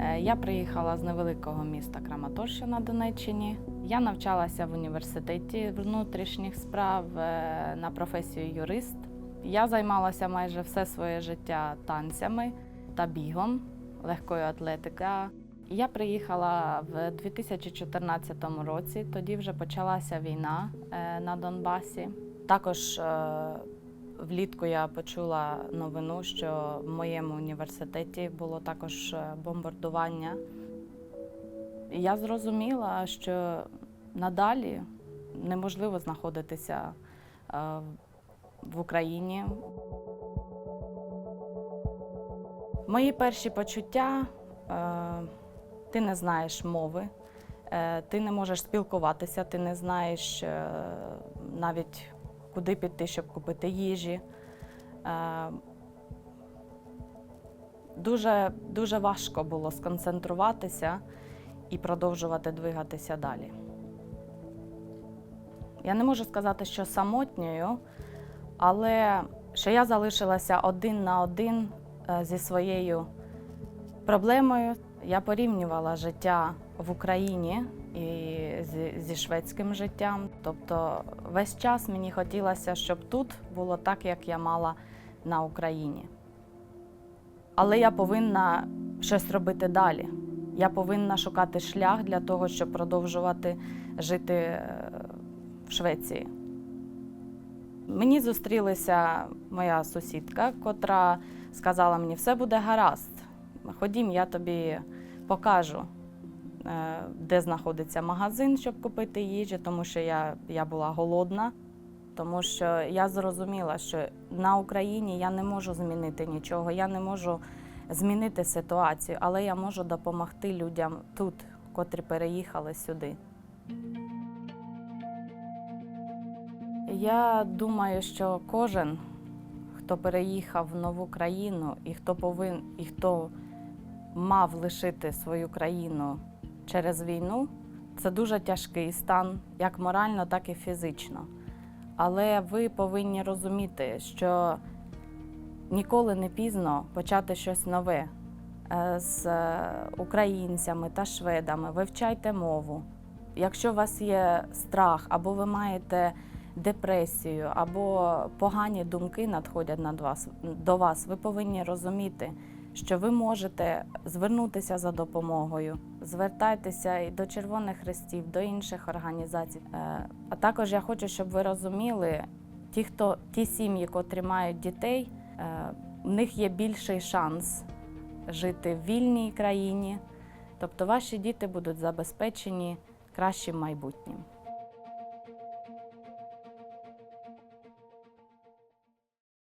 Е, Я приїхала з невеликого міста Краматорща на Донеччині. Я навчалася в університеті внутрішніх справ е, на професію юрист. Я займалася майже все своє життя танцями та бігом, легкою атлетикою. Я приїхала в 2014 році. Тоді вже почалася війна е, на Донбасі. Також влітку я почула новину, що в моєму університеті було також е, бомбардування. Я зрозуміла, що надалі неможливо знаходитися е, в Україні. Мої перші почуття е, ти не знаєш мови, ти не можеш спілкуватися, ти не знаєш навіть куди піти, щоб купити їжі. Е, Дуже, дуже важко було сконцентруватися і продовжувати двигатися далі. Я не можу сказати, що самотньою, але що я залишилася один на один е, зі своєю проблемою. Я порівнювала життя в Україні і зі, шведським життям. Тобто весь час мені хотілося, щоб тут було так, як я мала на Україні. Але я повинна щось робити далі. Я повинна шукати шлях для того, щоб продовжувати жити е, в Швеції. Мені зустрілася моя сусідка, котра сказала мені, все буде гаразд. Ходім, я тобі покажу, де знаходиться магазин, щоб купити їжі, тому що я, я була голодна. Тому що я зрозуміла, що на Україні я не можу змінити нічого, я не можу змінити ситуацію, але я можу допомогти людям тут, котрі переїхали сюди. Я думаю, що кожен, хто переїхав в нову країну і хто повин, і хто мав лишити свою країну через війну, це дуже тяжкий стан, як морально, так і фізично. Але ви повинні розуміти, що ніколи не пізно почати щось нове е, з е, українцями та шведами. Вивчайте мову. Якщо у вас є страх, або ви маєте депресію, або погані думки надходять над вас, до вас, ви повинні розуміти, що ви можете звернутися за допомогою, звертайтеся і до Червоних Хрестів, до інших організацій. Е, А також я хочу, щоб ви розуміли, ті, хто ті сім'ї, котрі мають дітей, е, в них є більший шанс жити в вільній країні. Тобто ваші діти будуть забезпечені кращим майбутнім.